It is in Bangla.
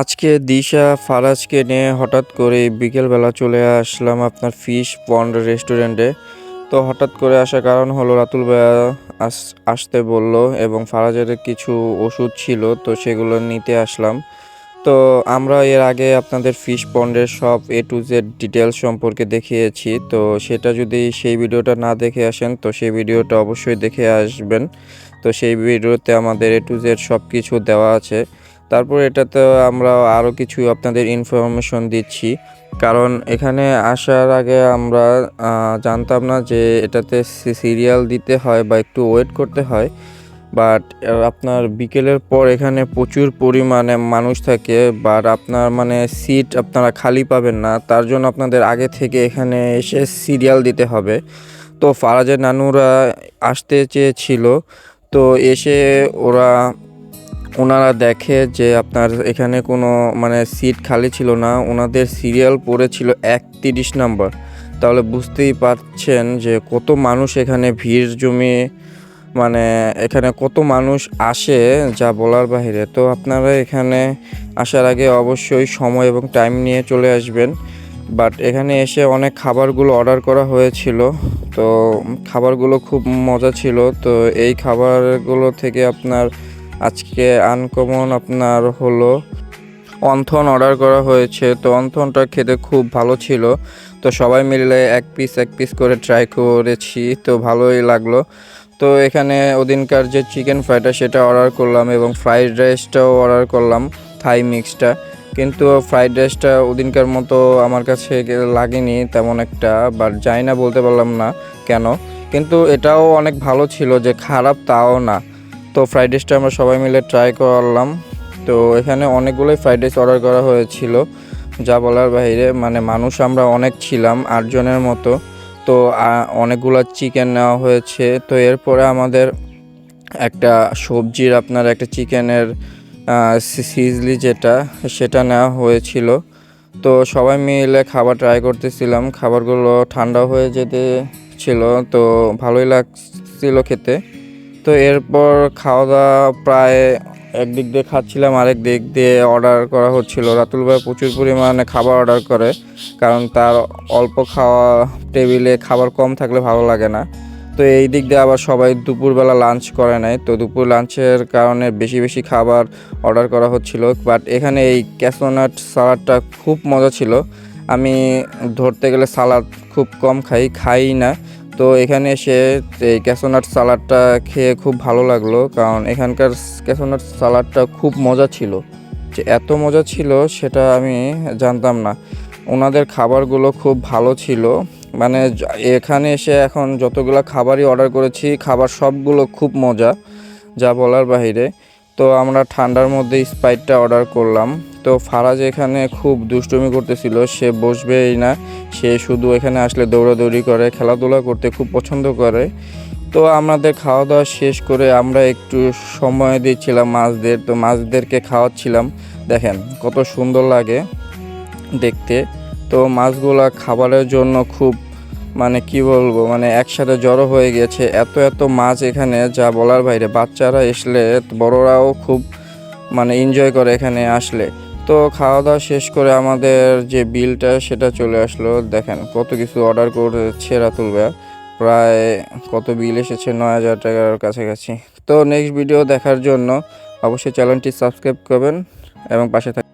আজকে দিশা ফারাজকে নিয়ে হঠাৎ করে বিকেলবেলা চলে আসলাম আপনার ফিশ পন্ড রেস্টুরেন্টে। তো হঠাৎ করে আসার কারণ হলো রাতুল ভাইয়া আস, আসতে বলল এবং ফারাজের কিছু ওষুধ ছিল, তো সেগুলো নিতে আসলাম। তো আমরা এর আগে আপনাদের ফিশ পন্ডের সব এ টু জেড ডিটেলস সম্পর্কে দেখিয়েছি, তো সেটা যদি সেই ভিডিওটা না দেখে আসেন, তো সেই ভিডিওটা অবশ্যই দেখে আসবেন। তো সেই ভিডিওতে আমাদের এ টু জেড সব কিছু দেওয়া আছে। তারপর এটাতে আমরা আরও কিছু আপনাদের ইনফরমেশন দিচ্ছি। কারণ এখানে আসার আগে আমরা জানতাম না যে এটাতে সিরিয়াল দিতে হয় বা একটু ওয়েট করতে হয়। বাট আপনার বিকেলের পর এখানে প্রচুর পরিমাণে মানুষ থাকে বাট আপনার মানে সিট আপনারা খালি পাবেন না। তার জন্য আপনাদের আগে থেকে এখানে এসে সিরিয়াল দিতে হবে। তো ফারাজের নানুরা আসতে চেয়েছিল। তো এসে ওরা ওনারা দেখে যে আপনার এখানে কোনো মানে সিট খালি ছিল না, ওনাদের সিরিয়াল পড়েছিল একত্রিশ নাম্বার। তাহলে বুঝতেই পারছেন যে কত মানুষ এখানে ভিড় জমিয়ে মানে এখানে কত মানুষ আসে যা বলার বাইরে তো আপনারা এখানে আসার আগে অবশ্যই সময় এবং টাইম নিয়ে চলে আসবেন। বাট এখানে এসে অনেক খাবারগুলো অর্ডার করা হয়েছিল। তো খাবারগুলো খুব মজা ছিল। তো এই খাবারগুলো থেকে আপনার আজকে আনকমন আপনার হলো অন্থন অর্ডার করা হয়েছে। তো অন্থনটা খেতে খুব ভালো ছিল। তো সবাই মিলে এক পিস এক পিস করে ট্রাই করেছি। তো ভালোই লাগল। তো এখানে ওদিনকার যে চিকেন ফ্রাইটা সেটা অর্ডার করলাম এবং ফ্রাইড রাইসটাও অর্ডার করলাম থাই মিক্সটা কিন্তু ফ্রাইড রাইসটা ওদিনকার মতো আমার কাছে লাগেনি তেমন একটা বাট যাই না বলতে পারলাম না কেন। কিন্তু এটাও অনেক ভালো ছিল যে খারাপ তাও না। তো ফ্রাইড রাইসটা আমরা সবাই মিলে ট্রাই করলাম। তো এখানে অনেকগুলোই ফ্রাইড রাইস অর্ডার করা হয়েছিল। যা বলার বাইরে মানে মানুষ আমরা অনেক ছিলাম, আটজনের মতো। তো অনেকগুলো চিকেন নেওয়া হয়েছে। তো এরপরে আমাদের একটা সবজির, আপনার একটা চিকেনের সিজলি যেটা, সেটা নেওয়া হয়েছিল। তো সবাই মিলে খাবার ট্রাই করতেছিলাম। খাবারগুলো ঠান্ডা হয়ে যেতে ছিল, তো ভালোই লাগছিল খেতে। তো এরপর খাওয়া দাওয়া প্রায় একদিক দিয়ে খাচ্ছিলাম, আরেক দিক দিয়ে অর্ডার করা হচ্ছিল। রাতুল ভাই প্রচুর পরিমাণে খাবার অর্ডার করে, কারণ তার অল্প খাওয়া টেবিলে খাবার কম থাকলে ভালো লাগে না। তো এই দিক দিয়ে আবার সবাই দুপুরবেলা লাঞ্চ করে নেয় তো দুপুর লাঞ্চের কারণে বেশি বেশি খাবার অর্ডার করা হচ্ছিল। বাট এখানে এই ক্যাসোনাট সালাডটা খুব মজা ছিল। আমি ধরতে গেলে সালাদ খুব কম খাই খাই না। তো এখানে এসে এই ক্যাসোনাট সালাডটা খেয়ে খুব ভালো লাগল, কারণ এখানকার ক্যাসোনাট সালাডটা খুব মজা ছিল। যে এত মজা ছিল সেটা আমি জানতাম না। ওনাদের খাবারগুলো খুব ভালো ছিল। মানে এখানে এসে এখন যতগুলো খাবারই অর্ডার করেছি, খাবার সবগুলো খুব মজা, যা বলার বাইরে তো আমরা ঠান্ডার মধ্যে স্প্রাইটটা অর্ডার করলাম। তো ফারাজ এখানে খুব দুষ্টুমি করতেছিল, সে বসবেই না। সে শুধু এখানে আসলে দৌড়াদৌড়ি করে, খেলাধুলা করতে খুব পছন্দ করে। তো আমাদের খাওয়া দাওয়া শেষ করে আমরা একটু সময় দিচ্ছিলাম মাছদের, তো মাছদেরকে খাওয়াচ্ছিলাম। দেখেন কত সুন্দর লাগে দেখতে। তো মাছগুলা খাবারের জন্য খুব মানে কি বলব মানে একসাথে জড়ো হয়ে গেছে। এত এত মাছ এখানে, যা বলার বাইরে। বাচ্চারা আসলে বড়রাও খুব মানে এনজয় করে এখানে আসলে। তো খাওয়া দাওয়া শেষ করে আমাদের যে বিলটা, সেটা চলে আসলো। দেখেন কত কিছু অর্ডার করেছে রাতুল ভাইয়া। প্রায় কত বিল এসেছে? নয় হাজার টাকার কাছাকাছি। তো নেক্সট ভিডিও দেখার জন্য অবশ্যই চ্যানেলটি সাবস্ক্রাইব করবেন এবং পাশে থাক